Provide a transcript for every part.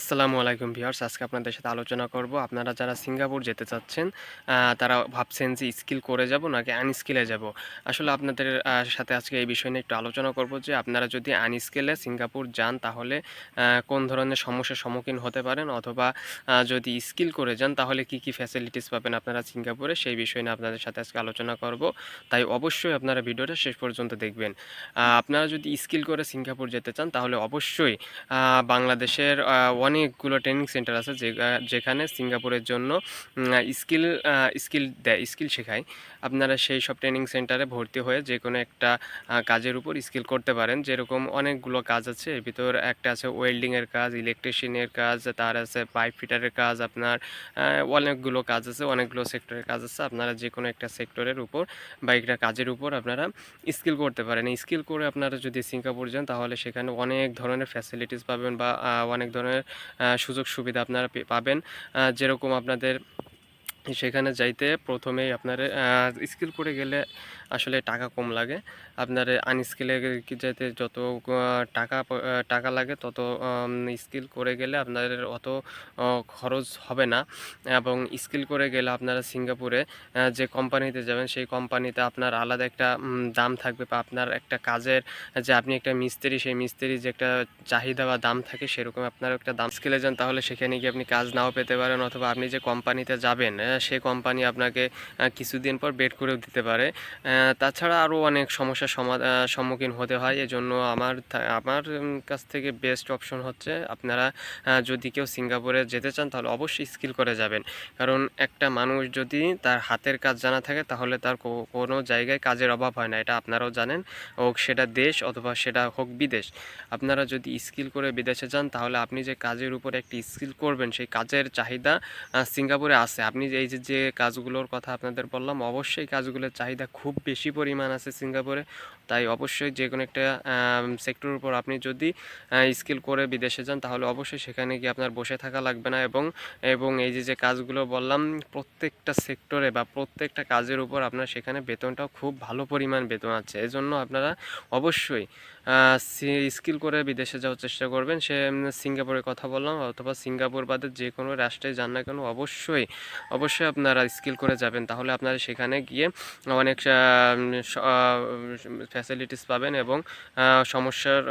আসসালামু আলাইকুম ভিউয়ার্স, আজকে আপনাদের সাথে আলোচনা করব। আপনারা যারা সিঙ্গাপুর যেতে চাচ্ছেন তারা ভাবছেন যে স্কিল করে যাব নাকি আনস্কিলে যাব? আসলে আপনাদের সাথে আজকে এই বিষয় নিয়ে একটু আলোচনা করব যে আপনারা যদি আনস্কিলে সিঙ্গাপুর যান তাহলে কোন ধরনের সমস্যার সম্মুখীন হতে পারেন? অথবা যদি স্কিল করে যান তাহলে কি কি ফ্যাসিলিটিস পাবেন আপনারা সিঙ্গাপুরে? সেই বিষয় নিয়ে আপনাদের সাথে আজকে আলোচনা করব। তাই অবশ্যই আপনারা ভিডিওটা শেষ পর্যন্ত দেখবেন। আপনারা যদি স্কিল করে সিঙ্গাপুর যেতে চান তাহলে অবশ্যই বাংলাদেশের অনেকগুলো ট্রেনিং সেন্টার আছে যেখানে সিঙ্গাপুরের জন্য স্কিল স্কিল দেয় স্কিল শেখায়। আপনারা সেই সব ট্রেনিং সেন্টারে ভর্তি হয়ে যে কোনো একটা কাজের উপর স্কিল করতে পারেন। যেরকম অনেকগুলো কাজ আছে, এর ভিতর একটা আছে ওয়েল্ডিংয়ের কাজ ইলেকট্রিশিয়ানের কাজ, তার আছে পাইপ ফিটারের কাজ, আপনার অনেকগুলো কাজ আছে, অনেকগুলো সেক্টরের কাজ আছে। আপনারা যে কোনো একটা সেক্টরের উপর বা একটা কাজের উপর আপনারা স্কিল করতে পারেন। স্কিল করে আপনারা যদি সিঙ্গাপুর যান, তাহলে সেখানে অনেক ধরনের ফ্যাসিলিটিস পাবেন বা অনেক ধরনের সুযোগ সুবিধা আপনারা পাবেন। যেরকম আপনাদের সেখানে যাইতে প্রথমেই আপনার স্কিল করে গেলে আসলে টাকা কম লাগে। আপনার আনস্কিলে যেতে যত টাকা টাকা লাগে তত স্কিল করে গেলে আপনাদের অত খরচ হবে না। এবং স্কিল করে গেলে আপনারা সিঙ্গাপুরে যে কোম্পানিতে যাবেন সেই কোম্পানিতে আপনার আলাদা একটা দাম থাকবে বা আপনার একটা কাজের, যে আপনি একটা মিস্ত্রি সেই মিস্ত্রির যে একটা চাহিদা বা দাম থাকে সেরকম আপনার একটা দাম। স্কেলে যান তাহলে সেখানে গিয়ে আপনি কাজ নাও পেতে পারেন অথবা আপনি যে কোম্পানিতে যাবেন সেই কোম্পানি আপনাকে কিছুদিন পর বেড করেও দিতে পারে। তাছাড়া আরও অনেক সমস্যার সমা- আহ, সম্মুখীন হতে হয়। এজন্য আমার আমার কাছ থেকে বেস্ট অপশন হচ্ছে আপনারা যদি কেউ সিঙ্গাপুরে যেতে চান তাহলে অবশ্যই স্কিল করে যাবেন। কারণ একটা মানুষ যদি তার হাতের কাজ জানা থাকে তাহলে তার কোনো জায়গায় কাজের অভাব হয় না। এটা আপনারাও জানেন। হোক সেটা দেশ অথবা সেটা হোক বিদেশ। আপনারা যদি স্কিল করে বিদেশে যান তাহলে আপনি যে কাজের উপর একটি স্কিল করবেন সেই কাজের চাহিদা সিঙ্গাপুরে আছে। আপনি এই যে যে কাজগুলোর কথা আপনাদের বললাম অবশ্যই কাজগুলোর চাহিদা খুব বেশি পরিমাণ আছে সিঙ্গাপুরে, তাই অবশ্যই যে কোনো একটা সেক্টরের উপর আপনি যদি স্কিল করে বিদেশে যান, তাহলে অবশ্যই সেখানে গিয়ে আপনার বসে থাকা লাগবে না এবং এবং এই যে যে কাজগুলো বললাম, প্রত্যেকটা সেক্টরে বা প্রত্যেকটা কাজের উপর আপনার সেখানে বেতনটাও খুব ভালো পরিমাণ বেতন আছে। এজন্য আপনারা অবশ্যই স্কিল করে বিদেশে যাওয়ার চেষ্টা করবেন। সে সিঙ্গাপুরের কথা বললাম, অথবা সিঙ্গাপুর বাদে যে কোনো রাষ্ট্রে যান না কেন, অবশ্যই অবশ্যই আপনারা স্কিল করে যাবেন। তাহলে আপনারা সেখানে গিয়ে অনেক ফ্যাসিলিটিস পাবেন এবং সমস্যার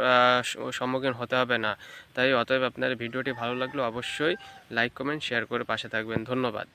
সম্মুখীন হতে হবে না। তাই অতএব আপনার ভিডিওটি ভালো লাগলে অবশ্যই লাইক কমেন্ট শেয়ার করে পাশে থাকবেন। ধন্যবাদ।